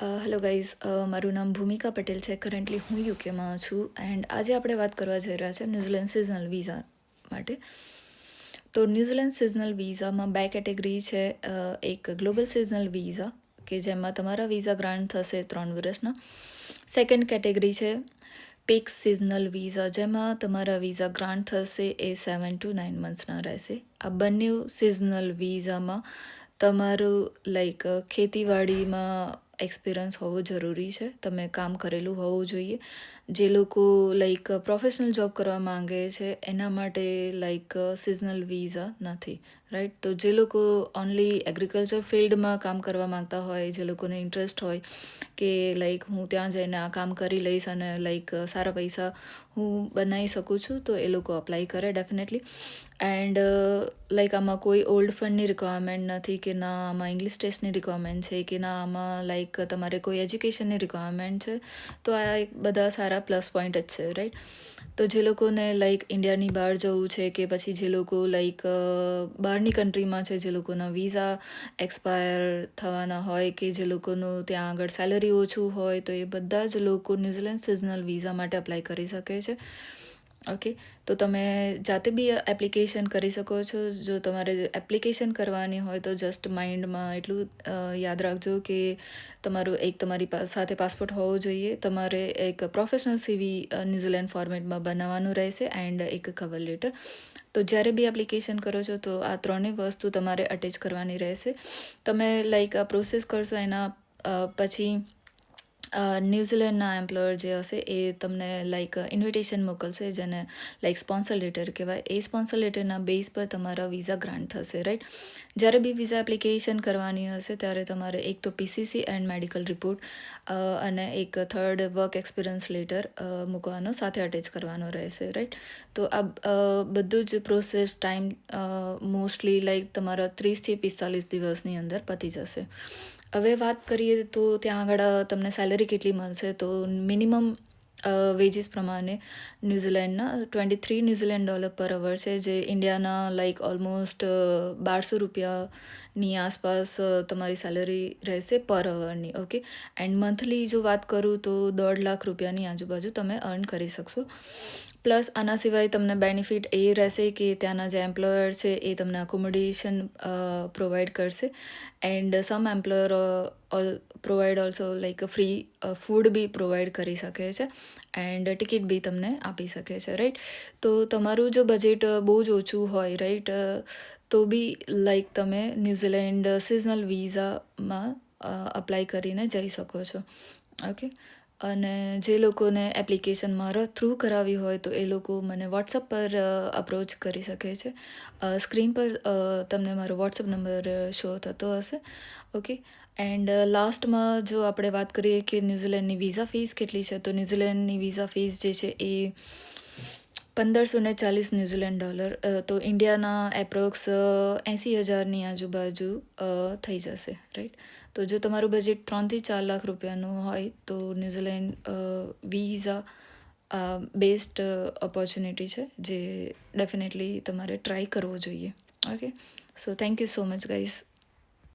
Hello guys મારું નામ ભૂમિકા પટેલ છે. કરન્ટલી હું યુકેમાં છું એન્ડ આજે આપણે વાત કરવા જઈ રહ્યા છે ન્યૂઝીલેન્ડ સિઝનલ વિઝા માટે. તો ન્યૂઝીલેન્ડ સિઝનલ વિઝામાં બે કેટેગરી છે એક ગ્લોબલ સિઝનલ વિઝા કે જેમાં તમારા વિઝા ગ્રાન્ટ થશે ત્રણ વર્ષના. સેકન્ડ કેટેગરી છે પીક સિઝનલ વિઝા જેમાં તમારા વિઝા ગ્રાન્ટ થશે એ સેવન ટુ નાઇન મંથ્સના રહેશે. આ બંને સિઝનલ વિઝામાં તમારું લાઈક ખેતીવાડીમાં એક્સપિરિયન્સ હોવો જરૂરી છે. તમે કામ કરેલું હોવું જોઈએ. જે લોકો લાઈક પ્રોફેશનલ જોબ કરવા માંગે છે, એના માટે લાઈક સિઝનલ વિઝા નથી રાઈટ તો જે લોકો ઓનલી એગ્રીકલ્ચર ફિલ્ડમાં કામ કરવા માંગતા હોય, જે લોકોને ઇન્ટરેસ્ટ હોય કે લાઈક હું ત્યાં જઈને આ કામ કરી લઈશ અને લાઈક સારા પૈસા હું બનાવી શકું છું, તો એ લોકો અપ્લાય કરે ડેફિનેટલી એન્ડ લાઈક આમાં કોઈ ઓલ્ડ ફંડની રિક્વાયરમેન્ટ નથી કે ના આમાં ઇંગ્લિશ ટેસ્ટની રિક્વાયરમેન્ટ છે કે ના આમાં લાઈક તમારે કોઈ એજ્યુકેશનની રિક્વાયરમેન્ટ છે, તો આ બધા સારા પ્લસ પોઈન્ટ જ છે રાઈટ તો જે લોકોને લાઈક ઇન્ડિયાની બહાર જવું છે કે પછી જે લોકો લાઈક બહારની કન્ટ્રીમાં છે, જે લોકોના વિઝા એક્સપાયર થવાના હોય કે જે લોકોનું ત્યાં આગળ સેલરી ઓછું હોય, તો એ બધા જ લોકો ન્યૂઝીલેન્ડ સિઝનલ વિઝા માટે અપ્લાય કરી શકે છે. ઓકે? તો તમે જાતે બી એપ્લિકેશન કરી શકો છો. જો તમારે એપ્લિકેશન કરવાની હોય તો જસ્ટ માઇન્ડમાં એટલું યાદ રાખજો કે તમારું એક તમારી સાથે પાસપોર્ટ હોવો જોઈએ. તમારે એક પ્રોફેશનલ સીવી ન્યૂઝીલેન્ડ ફોર્મેટમાં બનાવવાનું રહેશે એન્ડ એક કવર લેટર તો જ્યારે બી એપ્લિકેશન કરો છો તો આ ત્રણેય વસ્તુ તમારે અટેચ કરવાની રહેશે. તમે લાઈક આ પ્રોસેસ કરશો એના પછી ન્યૂઝીલેન્ડના એમ્પ્લોયર જે હશે એ તમને લાઈક ઇન્વિટેશન મોકલશે જેને લાઈક સ્પોન્સર લેટર કહેવાય. એ સ્પોન્સર લેટરના બેઝ પર તમારા વિઝા ગ્રાન્ટ થશે રાઈટ જ્યારે બી વિઝા એપ્લિકેશન કરવાની હશે, ત્યારે તમારે એક તો પીસીસી એન્ડ મેડિકલ રિપોર્ટ અને એક થર્ડ વર્ક એક્સપિરિયન્સ લેટર મૂકવાનો, સાથે અટેચ કરવાનો રહેશે રાઈટ તો આ બધું જ પ્રોસેસ ટાઈમ મોસ્ટલી લાઈક તમારા ત્રીસથી પિસ્તાલીસ દિવસની અંદર પતી જશે. હવે વાત કરીએ તો ત્યાં આગળ તમને સેલરી કેટલી મળશે? તો મિનિમમ વેજીસ પ્રમાણે ન્યૂઝીલેન્ડના twenty three New Zealand dollar per hour છે, જે ઇન્ડિયાના લાઈક ઓલમોસ્ટ બારસો રૂપિયાની આસપાસ તમારી સેલરી રહેશે પર અવરની ઓકે એન્ડ મંથલી જો વાત કરું તો દોઢ લાખ રૂપિયાની આજુબાજુ તમે અર્ન કરી શકશો. પ્લસ આના સિવાય તમને બેનિફિટ એ રહેશે કે ત્યાંના જે એમ્પ્લોયર છે એ તમને અકોમોડેશન પ્રોવાઈડ કરશે. And some employer all provide also like free food B provide કરી શકે છે એન્ડ ટિકિટ બી તમને આપી શકે છે રાઈટ તો તમારું જો બજેટ બહુ જ ઓછું હોય રાઈટ તો બી લાઈક તમે ન્યૂઝીલેન્ડ સિઝનલ વિઝામાં અપ્લાય કરીને જઈ શકો છો. ઓકે અને જે લોકોને એપ્લિકેશન મારા થ્રુ કરાવી હોય તો એ લોકો મને વોટ્સઅપ પર અપ્રોચ કરી શકે છે. સ્ક્રીન પર તમને મારો વોટ્સઅપ નંબર શો થતો હશે. ઓકે એન્ડ લાસ્ટમાં જો આપણે વાત કરીએ કે ન્યૂઝીલેન્ડની વિઝા ફીસ કેટલી છે, તો ન્યૂઝીલેન્ડની વિઝા ફીસ જે છે એ પંદરસો ને ચાલીસ ન્યૂઝીલેન્ડ ડોલર તો ઇન્ડિયાના એપ્રોક્સ એંસી હજારની આજુબાજુ થઈ જશે રાઈટ તો જો તમારું બજેટ ત્રણથી ચાર લાખ રૂપિયાનું હોય તો ન્યૂઝીલેન્ડ વિઝા બેસ્ટ ઓપોર્ચ્યુનિટી છે જે ડેફિનેટલી તમારે ટ્રાય કરવો જોઈએ. Okay so thank you so much guys